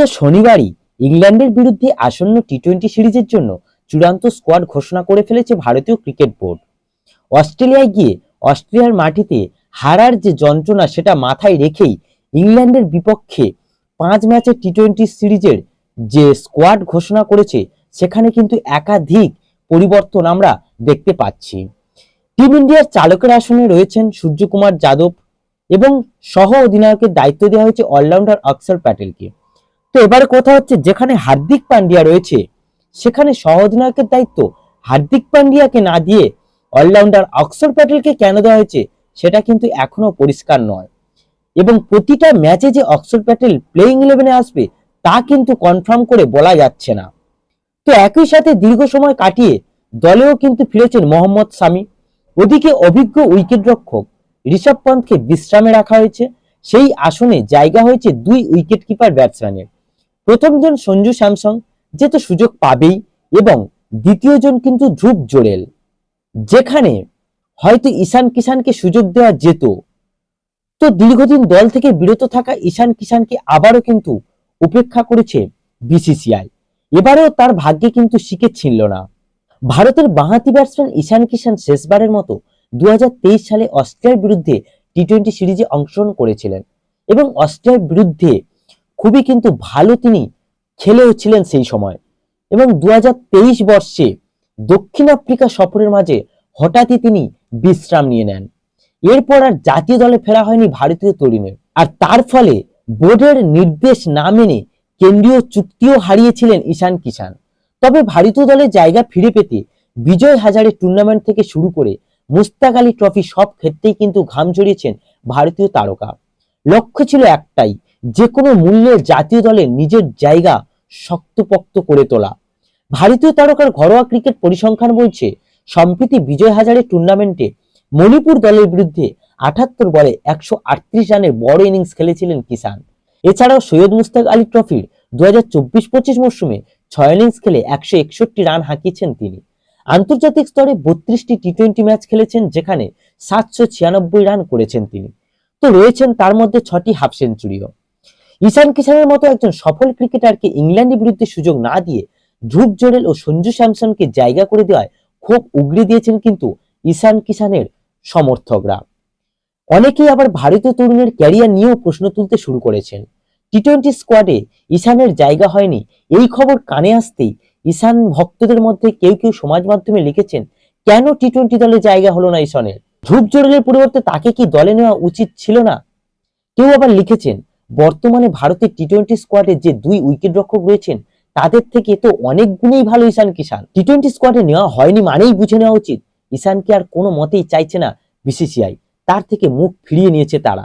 তো শনিবারই ইংল্যান্ডের বিরুদ্ধে আসন্ন টি টোয়েন্টি সিরিজের জন্য চূড়ান্ত স্কোয়াড ঘোষণা করে ফেলেছে ভারতীয় ক্রিকেট বোর্ড। অস্ট্রেলিয়ায় গিয়ে অস্ট্রেলিয়ার মাটিতে হারার যে যন্ত্রণা সেটা মাথায় রেখেই ইংল্যান্ডের বিপক্ষে পাঁচ ম্যাচের টি টোয়েন্টি সিরিজের যে স্কোয়াড ঘোষণা করেছে, সেখানে কিন্তু একাধিক পরিবর্তন আমরা দেখতে পাচ্ছি। টিম ইন্ডিয়ার চালকের আসনে রয়েছেন সূর্যকুমার যাদব এবং সহ অধিনায়কের দায়িত্ব দেওয়া হয়েছে অলরাউন্ডার অক্ষর প্যাটেলকে। তো এবারে কথা হচ্ছে যেখানে হার্দিক পান্ডিয়া রয়েছে, সেখানে সহ অধিনায়কের দায়িত্ব। হার্দিক পান্ডিয়াকে না দিয়ে অলরাউন্ডার অক্ষর প্যাটেলকে কেন দেওয়া হয়েছে, সেটা কিন্তু এখনও পরিষ্কার নয়। এবং প্রতিটা ম্যাচে যে অক্ষর প্যাটেল প্লেইং ইলেভেনে আসবে, তা কিন্তু কনফার্ম করে বলা যাচ্ছে না। তো একই সাথে দীর্ঘ সময় কাটিয়ে দলেও কিন্তু ফিরেছেন মোহাম্মদ সামি ওদিকে অভিজ্ঞ উইকেট রক্ষক ঋষভ পন্থকে বিশ্রামে রাখা হয়েছে। সেই আসনে জায়গা হয়েছে দুই উইকেট কিপার ব্যাটসম্যানের প্রথমজন সঞ্জু স্যামসং, যে তো সুযোগ পাবেই, এবং দ্বিতীয়জন কিন্তু ধ্রুব জোরেল। যেখানে হয়তো ঈশান কিষানকে সুযোগ দেওয়া যেত। তো দীর্ঘদিন দল থেকে বিরত থাকা ঈশান কিষানকে আবারও কিন্তু উপেক্ষা করেছে বিসিসিআই। এবারেও তার ভাগ্যে কিন্তু শিখে ছিল না। ভারতের বাঁহাতি ব্যাটসম্যান ঈশান কিষান শেষবারের মতো দু হাজার তেইশ সালে অস্ট্রেলিয়ার বিরুদ্ধে টি টোয়েন্টি সিরিজে অংশগ্রহণ করেছিলেন, এবং অস্ট্রেলিয়ার বিরুদ্ধে খুবই কিন্তু ভালো তিনি খেলেও ছিলেন সেই সময়। এবং দু বর্ষে দক্ষিণ আফ্রিকা সফরের মাঝে হঠাৎই তিনি বিশ্রাম নিয়ে নেন। এরপর আর জাতীয় দলে ফেরা হয়নি ভারতীয় তরুণের। আর তার ফলে বোর্ডের নির্দেশ না মেনে কেন্দ্রীয় চুক্তিও হারিয়েছিলেন ঈশান কিষান তবে ভারতীয় দলে জায়গা ফিরে পেতে বিজয় হাজারে টুর্নামেন্ট থেকে শুরু করে মুস্তাক আলী ট্রফি সব ক্ষেত্রেই কিন্তু ঘাম ঝরিয়েছেন ভারতীয় তারকা। লক্ষ্য ছিল একটাই যে কোনো মূল্যে জাতীয় দলে নিজের জায়গা শক্তপোক্ত করে তোলা। ভারতীয় তারকার ঘরোয়া ক্রিকেট পরিসংখ্যান বলছে, সম্প্রতি বিজয় হাজারে টুর্নামেন্টে মণিপুর দলের বিরুদ্ধে আটাত্তর বলে একশো আটত্রিশ রানের বড় ইনিংস খেলেছিলেন কিষান এছাড়াও সৈয়দ মুস্তাক আলী ট্রফির দু হাজার চব্বিশ পঁচিশ মরশুমে ছয় ইনিংস খেলে একশো একষট্টি রান হাঁকিয়েছেন তিনি। আন্তর্জাতিক স্তরে বত্রিশটি টি টোয়েন্টি ম্যাচ খেলেছেন, যেখানে সাতশো ছিয়ানব্বই রান করেছেন তিনি। তো রয়েছেন তার মধ্যে ছটি হাফ সেঞ্চুরিও ঈশান কিষানের মতো একজন সফল ক্রিকেটারকে ইংল্যান্ডের বিরুদ্ধে সুযোগ না দিয়ে ধ্রুব জোরেল ও সঞ্জু স্যামসনকে জায়গা করে দেওয়ায় খুব উগড়ে দিয়েছেন কিন্তু ঈশান কিষানের সমর্থকরা। অনেকেই আবার ভারতীয় তরুণের ক্যারিয়ার নিয়েও প্রশ্ন তুলতে শুরু করেছেন। টি টোয়েন্টি স্কোয়াডে ঈশানের জায়গা হয়নি। এই খবর কানে আসতেই ঈশান ভক্তদের মধ্যে কেউ কেউ সমাজ মাধ্যমে লিখেছেন, কেন টি টোয়েন্টি দলে জায়গা হলো না ঈশানের? ধ্রুব জোরেলের পরিবর্তে তাকে কি দলে নেওয়া উচিত ছিল না? কেউ আবার লিখেছেন বর্তমানে ভারতের টি টোয়েন্টি স্কোয়াডে যে দুই উইকেট রক্ষক রয়েছেন, তাদের থেকে তো অনেক গুণেই ভালো ঈশান কিষান টি টোয়েন্টি স্কোয়াডে নেওয়া হয়নি মানেই বুঝে নেওয়া উচিত। ঈশানকে আর কোনো মতেই চাইছে না বিসিসিআই। তার থেকে মুখ ফিরিয়ে নিয়েছে তারা।